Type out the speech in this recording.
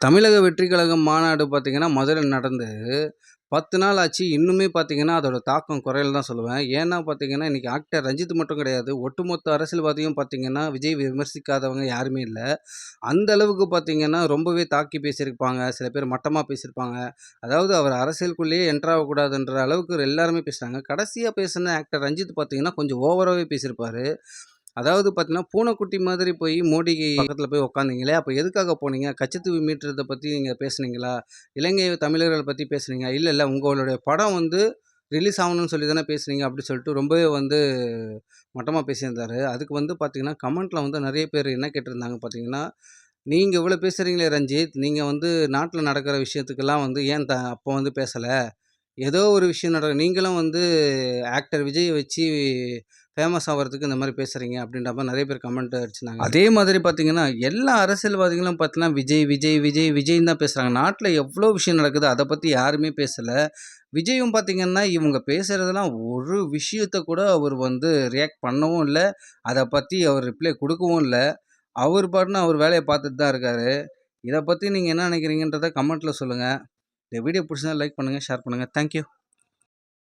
தமிழக வெற்றி கழகம் மாநாடு பார்த்திங்கன்னா மதுரையில நடந்து 10 நாள் ஆச்சு. இன்னுமே பார்த்தீங்கன்னா, அதோட தாக்கம் குறையல தான் சொல்லுவேன். ஏன்னா பார்த்தீங்கன்னா, இன்றைக்கி ஆக்டர் ரஞ்சித் மட்டும் கிடையாது. ஒட்டுமொத்த அரசியல்வாதியும் பார்த்தீங்கன்னா, விஜய் விமர்சிக்காதவங்க யாருமே இல்லை அந்த அளவுக்கு பார்த்தீங்கன்னா, ரொம்பவே தாக்கி பேசியிருப்பாங்க. சில பேர் மட்டமாக பேசியிருப்பாங்க. அதாவது அவர் அரசியலுக்குள்ளேயே என்ட்ராகக்கூடாதுன்ற அளவுக்கு எல்லாருமே பேசுகிறாங்க கடைசியாக பேசின ஆக்டர் ரஞ்சித் பார்த்தீங்கன்னா, கொஞ்சம் ஓவராகவே பேசியிருப்பார் அதாவது பார்த்தீங்கன்னா, பூனைக்குட்டி மாதிரி போய் மோடிக்கு பக்கத்தில போய் உட்காந்தீங்களே, அப்ப எதுக்காக போனீங்க? கச்சத்தீவு மீட்றத பத்தி நீங்க பேசுனீங்களா? இலங்கை தமிழர்கள பத்தி பேசுனீங்க. இல்ல, இல்ல உங்களுடைய படம் வந்து ரிலீஸ் ஆவணும்னு சொல்லி தானே பேசுனீங்க அப்டி சொல்லிட்டு ரொம்பவே வந்து மட்டமா பேசியிருந்தாரு. அதுக்கு வந்து பார்த்தீங்கன்னா, கமெண்ட்ல வந்து நெறைய பேர் என்ன கேட்டிருந்தாங்க பார்த்தீங்கன்னா, "நீங்க இவ்வளோ பேசுறீங்களே ரஞ்சித், நீங்க வந்து நாட்ல நடக்கிற விஷயத்துக்கெல்லாம் வந்து ஏன் த அப்போ வந்து பேசல? ஏதோ ஒரு விஷயம் நடக்கும் நீங்களும் வந்து ஆக்டர் விஜய் வச்சு ஃபேமஸ் ஆகிறதுக்கு இந்த மாதிரி பேசுகிறீங்க அப்படின்ற மாதிரி நிறைய பேர் கமெண்ட் அடிச்சிருந்தாங்க. அதே மாதிரி பார்த்தீங்கன்னா, எல்லா அரசியல்வாதிகளும் பார்த்தீங்கன்னா, விஜய், விஜய், விஜய், விஜய்ன்னு தான் பேசுகிறாங்க நாட்டில் எவ்வளோ விஷயம் நடக்குது. அதை பற்றி யாருமே பேசலை விஜயும் பார்த்தீங்கன்னா, இவங்க பேசுகிறதுலாம் ஒரு விஷயத்த கூட அவர் வந்து ரியாக்ட் பண்ணவும் இல்லை அதை பற்றி அவர் ரிப்ளை கொடுக்கவும் இல்லை அவர் பாட்டுன்னு அவர் வேலையை பார்த்துட்டு தான் இருக்காரு. இதை பற்றி நீங்கள் என்ன நினைக்கிறீங்கன்றத கமெண்ட்டில் சொல்லுங்கள் இந்த வீடியோ புடிச்சிருந்தா லைக் பண்ணுங்க, ஷேர் பண்ணுங்கள் தேங்க் யூ.